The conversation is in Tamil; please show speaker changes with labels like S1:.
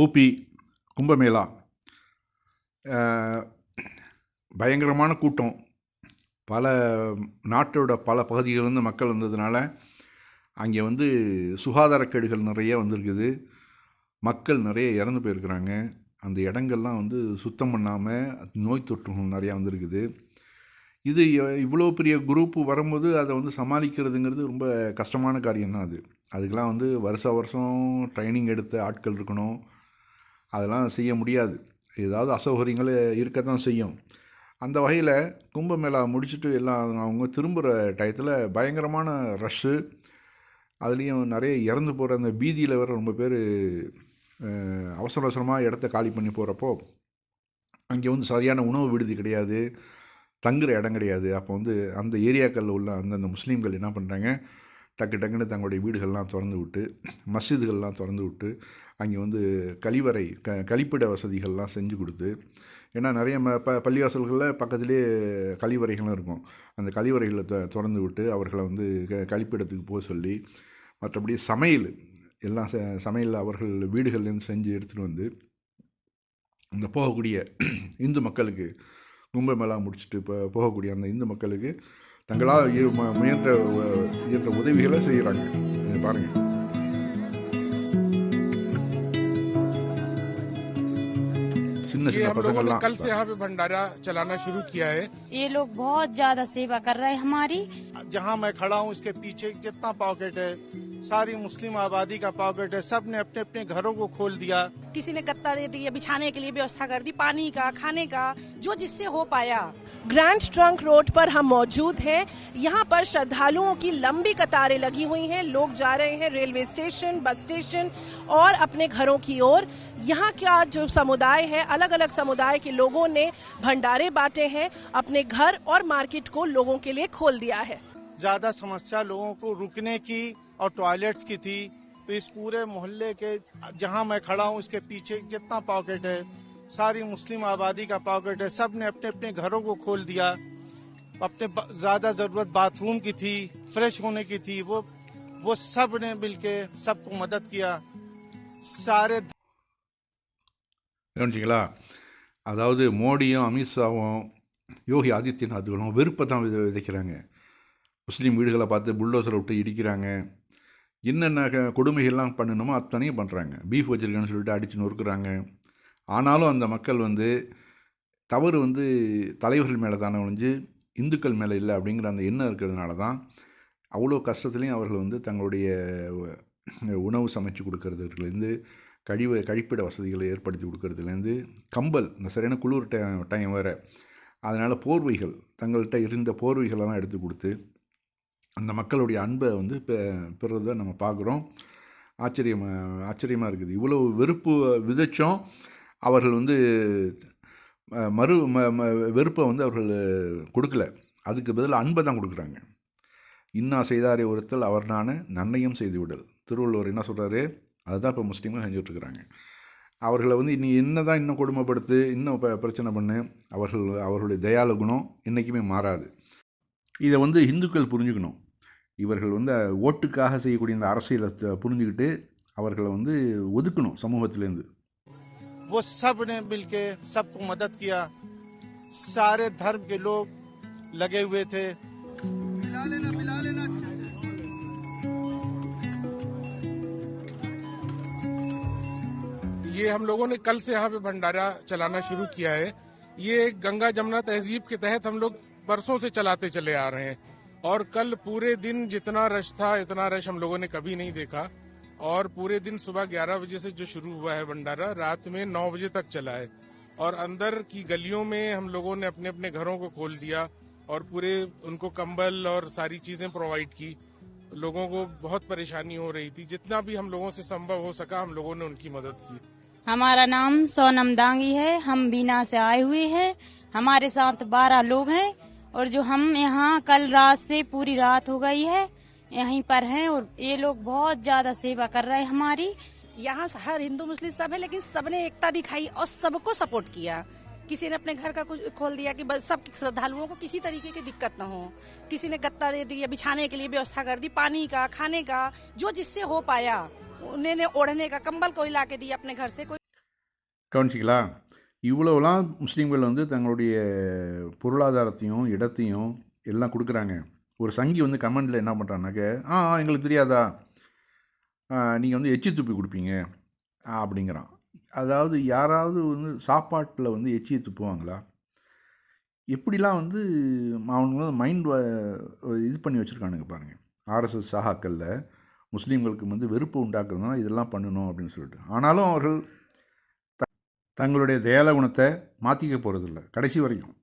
S1: ஊபி கும்பமேளா. பயங்கரமான கூட்டம். பல நாட்டோட பல பகுதிகளிலிருந்து மக்கள் வந்ததுனால அங்கே வந்து சுகாதாரக்கேடுகள் நிறைய வந்திருக்குது. மக்கள் நிறைய இறந்து போயிருக்கிறாங்க. அந்த இடங்கள்லாம் வந்து சுத்தம் பண்ணாமல் நோய் தொற்றுகள் நிறையா வந்திருக்குது. இது இவ்வளோ பெரிய குரூப்பு வரும்போது அதை வந்து சமாளிக்கிறதுங்கிறது ரொம்ப கஷ்டமான காரியம் தான் அது. அதுக்கெலாம் வந்து வருஷ வருஷம் ட்ரைனிங் எடுத்த ஆட்கள் இருக்கணும். அதெல்லாம் செய்ய முடியாது. ஏதாவது அசௌகரியங்கள் இருக்கத்தான் செய்யும். அந்த வகையில் கும்பமேளா முடிச்சுட்டு எல்லாம் அவங்க திரும்புகிற டயத்தில் பயங்கரமான ரஷ்ஷு அதுலேயும் நிறைய இறந்து போகிற அந்த பீதியில் வர ரொம்ப பேர் அவசர அவசரமாக இடத்த காலி பண்ணி போகிறப்போ அங்கே வந்து சரியான உணவு விடுதி கிடையாது. தங்குற இடம் கிடையாது. அப்போ வந்து அந்த ஏரியாக்களில் உள்ள அந்தந்த முஸ்லீம்கள் என்ன பண்ணுறாங்க டக்கு டக்குன்னு தங்களுடைய வீடுகள்லாம் திறந்து விட்டு மஸ்ஜிதுகள்லாம் திறந்து விட்டு அங்கே வந்து கழிவறை க கழிப்பிட வசதிகள்லாம் செஞ்சு கொடுத்து ஏன்னா நிறைய ம ப பள்ளிவாசல்களில் பக்கத்துலேயே கழிவறைகளும் இருக்கும். அந்த கழிவறைகளை த திறந்து விட்டு அவர்களை வந்து க கழிப்பிடத்துக்கு போக சொல்லி மற்றபடி சமையல் எல்லாம் ச சமையல் அவர்கள் வீடுகள்லேருந்து செஞ்சு எடுத்துகிட்டு வந்து இந்த போகக்கூடிய இந்து மக்களுக்கு கும்பமேளா முடிச்சுட்டு இப்போ போகக்கூடிய அந்த இந்து மக்களுக்கு தங்களால் முயன்ற உ- இயன்ற உதவிகளை செய்கிறாங்க இங்க பாருங்க சின்ன
S2: ये
S1: சின்ன
S2: हम लोगों ने
S1: பசங்கள்லாம்
S2: कल से यहाँ पे भंडारा चलाना शुरू किया है
S3: ये लोग बहुत ज्यादा सेवा कर रहे हैं हमारी
S4: जहाँ मैं खड़ा हूँ इसके पीछे जितना पॉकेट है सारी मुस्लिम आबादी का पॉकेट है। सबने अपने अपने घरों को खोल दिया।
S5: किसी ने गत्ता दे दिया बिछाने के लिए व्यवस्था कर दी पानी का खाने का जो जिससे हो पाया।
S6: ग्रैंड ट्रंक रोड पर हम मौजूद हैं। यहाँ पर श्रद्धालुओं की लंबी कतारें लगी हुई हैं। लोग जा रहे हैं रेलवे स्टेशन बस स्टेशन और अपने घरों की ओर। यहाँ का जो समुदाय है अलग अलग समुदाय के लोगों ने भंडारे बांटे हैं अपने घर और मार्केट को लोगों के लिए खोल दिया है।
S4: ज्यादा समस्या लोगों को रुकने की और टॉयलेट्स की थी तो इस पूरे मोहल्ले के जहां मैं खड़ा हूं इसके पीछे जितना पॉकेट है सारी मुस्लिम आबादी का पॉकेट है सब ने अपने अपने घरों को खोल दिया अपने ब- ज्यादा जरूरत बाथरूम की थी फ्रेश होने की थी वो वो सब ने मिलके सबको मदद किया सारे
S1: கவனிச்சிங்களா அதாவது மோடியும் அமித்ஷாவும் யோகி ஆதித்யநாத்துகளும் வெறுப்பை தான் வித விதைக்கிறாங்க முஸ்லீம் வீடுகளை பார்த்து புல்டோசரை விட்டு இடிக்கிறாங்க. என்னென்ன க- கொடுமைகள்லாம் பண்ணணுமோ அத்தனையும் பண்ணுறாங்க பீஃப் வச்சுருக்கேன்னு சொல்லிட்டு அடித்து நொறுக்குறாங்க. ஆனாலும் அந்த மக்கள் வந்து தவறு வந்து தலைவர்கள் மேலே தானே ஒழிஞ்சு இந்துக்கள் மேலே இல்லை அப்படிங்கிற அந்த எண்ணம் இருக்கிறதுனால தான் அவ்வளோ கஷ்டத்துலேயும் அவர்கள் வந்து தங்களுடைய உணவு சமைச்சு கொடுக்கறதுலேருந்து கழிவு கழிப்பிட வசதிகளை ஏற்படுத்தி கொடுக்கறதுலேருந்து கம்பல் இந்த சரியான குளிர் டைம் டைம் வேறு. அதனால் போர்வைகள் தங்கள்கிட்ட இருந்த போர்வைகளெல்லாம் எடுத்து கொடுத்து அந்த மக்களுடைய அன்பை வந்து பெ பெறுறதை நம்ம பார்க்குறோம். ஆச்சரியமாக ஆச்சரியமாக இருக்குது. இவ்வளோ வெறுப்பு விதைச்சோம். அவர்கள் வந்து மறு ம ம வெறுப்பை வந்து அவர்கள் கொடுக்கல. அதுக்கு பதில் அன்பை தான் கொடுக்குறாங்க. இன்னா செய்தாரே ஒருத்தல் அவர் நான் நன்மையும் செய்து விடல் திருவள்ளுவர் என்ன சொல்கிறாரு அதுதான் இப்போ முஸ்லீம்கள் செஞ்சுட்ருக்குறாங்க அவர்களை வந்து இனி என்ன தான் இன்னும் கொடுமைப்படுத்து இன்னும் ப பிரச்சனை பண்ணு அவர்கள் அவர்களுடைய தயால குணம் என்றைக்குமே மாறாது. இதை வந்து இந்துக்கள் புரிஞ்சுக்கணும். இவர்கள் வந்து ஓட்டுக்காக செய்யக்கூடிய இந்த அரசியலை த- புரிஞ்சுக்கிட்டு அவர்களை வந்து ஒதுக்கணும் சமூகத்திலேருந்து
S4: वो सब ने मिलके सबको मदद किया सारे धर्म के लोग लगे हुए थे
S2: ये हम लोगों ने कल से यहाँ पे भंडारा चलाना शुरू किया है ये गंगा जमुना तहजीब के तहत हम लोग बरसों से चलाते चले आ रहे हैं और कल पूरे दिन जितना रश था, इतना रश हम लोगों ने कभी नहीं देखा। और पूरे दिन सुबह 11 बजे से जो शुरू हुआ है भंडारा, रात में 9 बजे तक चला है। और अंदर की गलियों में हम लोगों ने अपने अपने घरों को खोल दिया और पूरे उनको कंबल और सारी चीज़ें प्रोवाइड की। लोगों को बहुत परेशानी हो रही थी। जितना भी हम लोगों से संभव हो सका, हम लोगों ने उनकी मदद की।
S3: हमारा नाम सोनम दांगी है। हम बीना से आए हुए हैं। हमारे साथ बारह लोग हैं। और जो हम यहाँ कल रात से पूरी रात हो गई है यहीं पर हैं और ये लोग बहुत ज़्यादा सेवा कर रहे हैं हमारी।
S5: यहाँ हर हिंदू मुस्लिम सब है लेकिन सबने एकता दिखाई और सबको सपोर्ट किया। किसी ने अपने घर का कुछ खोल दिया कि सब श्रद्धालुओं को किसी तरीके की दिक्कत ना हो। किसी ने गत्ता दे दिया बिछाने के लिए व्यवस्था कर दी पानी का खाने का जो जिससे हो पाया। उन्होंने ओढ़ने का कंबल कोई ला के दिया अपने घर से कोई
S1: कौन शिकला இவ்வளோலாம் முஸ்லீம்கள் வந்து தங்களுடைய பொருளாதாரத்தையும் இடத்தையும் எல்லாம் கொடுக்குறாங்க. ஒரு சங்கி வந்து கமெண்டில் என்ன பண்ணுறான்னாக்க ஆ ஆ, எங்களுக்கு தெரியாதா? நீங்கள் வந்து எச்சி துப்பி கொடுப்பீங்க. அப்படிங்கிறான். அதாவது யாராவது வந்து சாப்பாட்டில் வந்து எச்சியை துப்புவாங்களா? எப்படிலாம் வந்து அவனுங்க மைண்ட் இது பண்ணி வச்சுருக்கானுங்க பாருங்கள் ஆர்எஸ்எஸ் சாகாக்களில் முஸ்லீம்களுக்கு வந்து வெறுப்பு உண்டாக்குறதுனால இதெல்லாம் பண்ணணும் அப்படின்னு சொல்லிட்டு. ஆனாலும் அவர்கள் தங்களுடைய தயால குணத்தை மாற்றிக்க போகிறதில்ல கடைசி வரைக்கும்